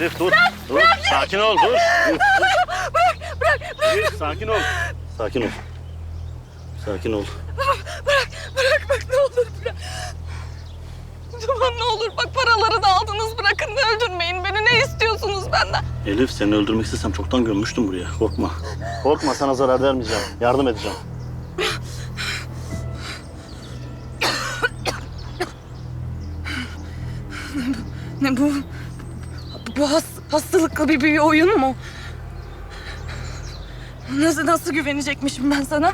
Elif dur. Dur. Sakin ol dur. Bırak bırak bırak. Sakin ol. Sakin ol. Sakin ol. Bırak, bırak bak ne olur bırak. Duman ne olur bak paraları da aldınız bırakın öldürmeyin beni ne istiyorsunuz benden? Elif seni öldürmek istesem çoktan gömmüştüm buraya. Korkma. Korkma sana zarar vermeyeceğim. Yardım edeceğim. Ne bu? Bu has, hastalıklı bir, bir oyun mu? Nasıl nasıl güvenecekmişim ben sana?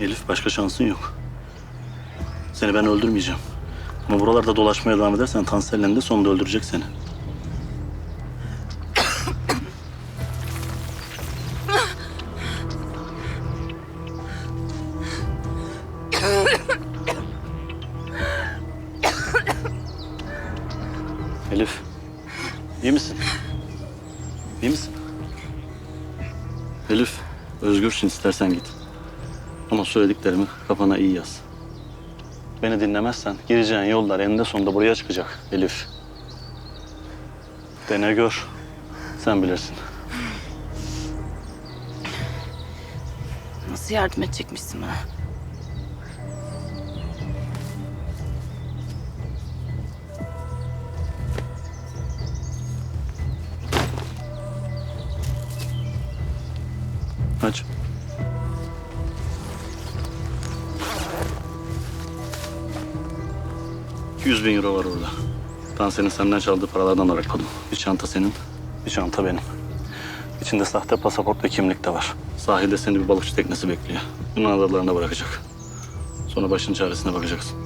Elif başka şansın yok. Seni ben öldürmeyeceğim. Ama buralarda dolaşmaya devam edersen Tansel'le de sonunda öldürecek seni. Elif, iyi misin? İyi misin? Elif, özgürsün istersen git. Ama söylediklerimi kafana iyi yaz. Beni dinlemezsen gireceğin yollar eninde sonunda buraya çıkacak Elif. Dene gör. Sen bilirsin. Nasıl yardım edecekmişsin bana? Aç. Yüz bin euro var orada. Tansel'in senden çaldığı paralardan arakladım. Bir çanta senin, bir çanta benim. İçinde sahte pasaport ve kimlik de var. Sahilde seni bir balıkçı teknesi bekliyor. Yunan adalarına bırakacak. Sonra başın çaresine bakacaksın.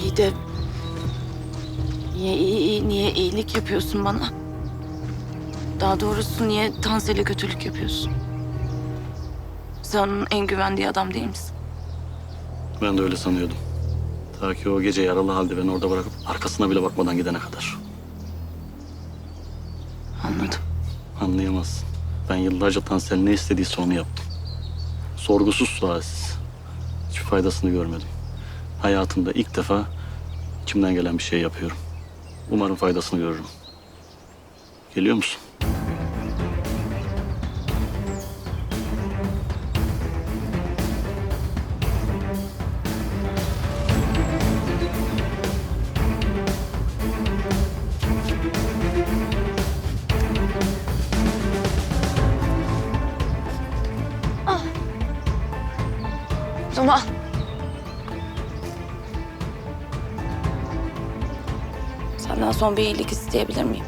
İyi de... Niye, iyi, iyi- niye iyilik yapıyorsun bana? Daha doğrusu niye Tansel'e kötülük yapıyorsun? Sen onun en güvendiği adam değil misin? Ben de öyle sanıyordum. Ta ki o gece yaralı halde beni orada bırakıp arkasına bile bakmadan gidene kadar. Anladım. Anlayamazsın. Ben yıllarca Tansel ne istediyse onu yaptım. Sorgusuz sualsiz. Hiçbir faydasını görmedim. Hayatımda ilk defa içimden gelen bir şey yapıyorum. Umarım faydasını görürüm. Geliyor musun? Duman. Senden son bir iyilik isteyebilir miyim?